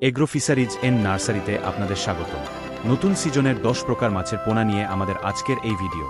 Agro fisheries N নার্সারিতে আপনাদের স্বাগত। নতুন সিজনের দশ প্রকার মাছের পোনা নিয়ে আমাদের আজকের এই ভিডিও।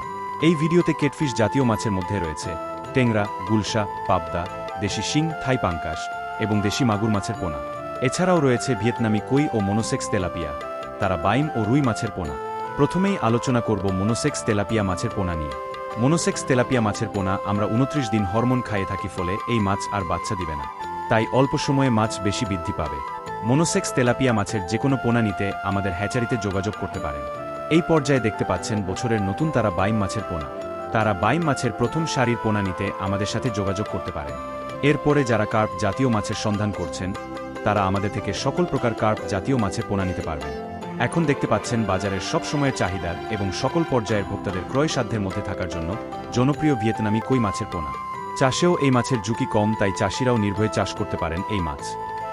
এই ভিডিওতে কেটফিশ জাতীয় মাছের মধ্যে রয়েছে টেংরা গুলশা, পাবদা, দেশি শিং, থাই পাঙ্কাশ এবং দেশি মাগুর মাছের পোনা। এছাড়াও রয়েছে ভিয়েতনামি কই ও মনোসেক্স তেলাপিয়া। তারা বাইম ও রুই মাছের পোনা। প্রথমেই আলোচনা করব মনোসেক্স তেলাপিয়া মাছের পোনা নিয়ে। মনোসেক্স তেলাপিয়া মাছের পোনা আমরা উনত্রিশ দিন হরমোন খাইয়ে থাকি ফলে এই মাছ আর বাচ্চা দিবে না। তাই অল্প সময়ে মাছ বেশি বৃদ্ধি পাবে। মনোসেক্স তেলাপিয়া মাছের যে কোনো পোনা নিতে আমাদের হ্যাচারিতে যোগাযোগ করতে পারেন। এই পর্যায়ে দেখতে পাচ্ছেন বছরের নতুন তারা বাইম মাছের পোনা। তারা বাইম মাছের প্রথম সারির পোনা নিতে আমাদের সাথে যোগাযোগ করতে পারেন। এরপরে যারা কার্প জাতীয় মাছের সন্ধান করছেন, তারা আমাদের থেকে সকল প্রকার কার্প জাতীয় মাছের পোনা নিতে পারবেন। এখন দেখতে পাচ্ছেন বাজারের সব সময়ের চাহিদার এবং সকল পর্যায়ের ভোক্তাদের ক্রয় সাধ্যের মধ্যে থাকার জন্য জনপ্রিয় ভিয়েতনামি কই মাছের পোনা। চাষেও এই মাছের ঝুঁকি কম, তাই চাষিরাও নির্ভয়ে চাষ করতে পারেন এই মাছ।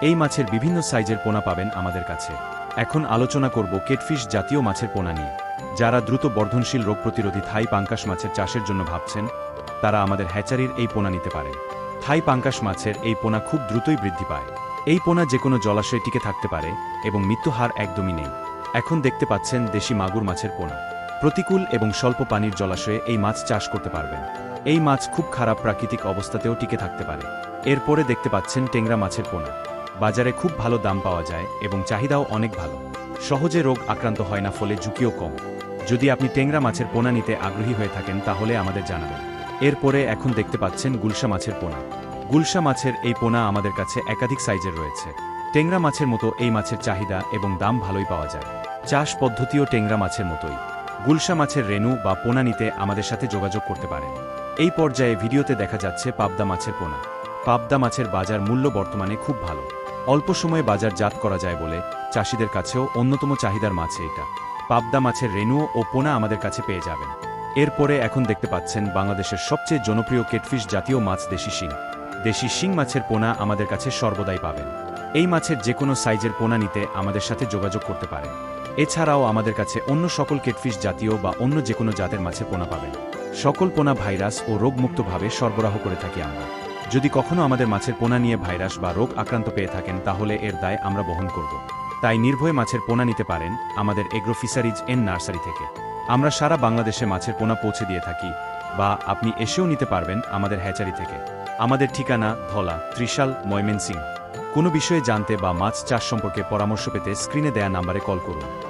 এই মাছের বিভিন্ন সাইজের পোনা পাবেন আমাদের কাছে। এখন আলোচনা করব কেটফিশ জাতীয় মাছের পোনা নিয়ে। যারা দ্রুত বর্ধনশীল রোগ প্রতিরোধী থাই পাঙ্কাশ মাছের চাষের জন্য ভাবছেন, তারা আমাদের হ্যাচারির এই পোনা নিতে পারেন। থাই পাঙ্কাশ মাছের এই পোনা খুব দ্রুতই বৃদ্ধি পায়। এই পোনা যে কোনো জলাশয়ে টিকে থাকতে পারে এবং মৃত্যুহার একদমই নেই। এখন দেখতে পাচ্ছেন দেশি মাগুর মাছের পোনা। প্রতিকূল এবং স্বল্প পানির জলাশয়ে এই মাছ চাষ করতে পারবেন। এই মাছ খুব খারাপ প্রাকৃতিক অবস্থাতেও টিকে থাকতে পারে। এরপরে দেখতে পাচ্ছেন টেংরা মাছের পোনা। বাজারে খুব ভালো দাম পাওয়া যায় এবং চাহিদাও অনেক ভালো। সহজে রোগ আক্রান্ত হয় না, ফলে ঝুঁকিও কম। যদি আপনি টেংরা মাছের পোনা নিতে আগ্রহী হয়ে থাকেন, তাহলে আমাদের জানাবেন। এরপরে এখন দেখতে পাচ্ছেন গুলশা মাছের পোনা। গুলশা মাছের এই পোনা আমাদের কাছে একাধিক সাইজের রয়েছে। টেংরা মাছের মতো এই মাছের চাহিদা এবং দাম ভালোই পাওয়া যায়। চাষ পদ্ধতিও টেংরা মাছের মতোই। গুলশা মাছের রেণু বা পোনা নিতে আমাদের সাথে যোগাযোগ করতে পারেন। এই পর্যায়ে ভিডিওতে দেখা যাচ্ছে পাবদা মাছের পোনা। পাবদা মাছের বাজার মূল্য বর্তমানে খুব ভালো। অল্প সময়ে বাজার জাত করা যায় বলে চাষিদের কাছেও অন্যতম চাহিদার মাছ এটা। পাবদা মাছের রেণু ও পোনা আমাদের কাছে পেয়ে যাবেন। এরপরে এখন দেখতে পাচ্ছেন বাংলাদেশের সবচেয়ে জনপ্রিয় কেটফিশ জাতীয় মাছ দেশি শিং। দেশি শিং মাছের পোনা আমাদের কাছে সর্বদাই পাবেন। এই মাছের যে কোনো সাইজের পোনা নিতে আমাদের সাথে যোগাযোগ করতে পারেন। এছাড়াও আমাদের কাছে অন্য সকল কেটফিশ জাতীয় বা অন্য যে কোনো জাতের মাছের পোনা পাবেন। সকল পোনা ভাইরাস ও রোগমুক্তভাবে সরবরাহ করে থাকি আমরা। যদি কখনো আমাদের মাছের পোনা নিয়ে ভাইরাস বা রোগ আক্রান্ত পেয়ে থাকেন, তাহলে এর দায় আমরা বহন করব। তাই নির্ভয়ে মাছের পোনা নিতে পারেন আমাদের এগ্রো ফিশারিজ এন নার্সারি থেকে। আমরা সারা বাংলাদেশে মাছের পোনা পৌঁছে দিয়ে থাকি বা আপনি এসেও নিতে পারবেন আমাদের হ্যাচারি থেকে। আমাদের ঠিকানা ধলা, ত্রিশাল ময়মেনসিং কোনো বিষয়ে জানতে বা মাছ চাষ সম্পর্কে পরামর্শ পেতে স্ক্রিনে দেয়া নাম্বারে কল করুন।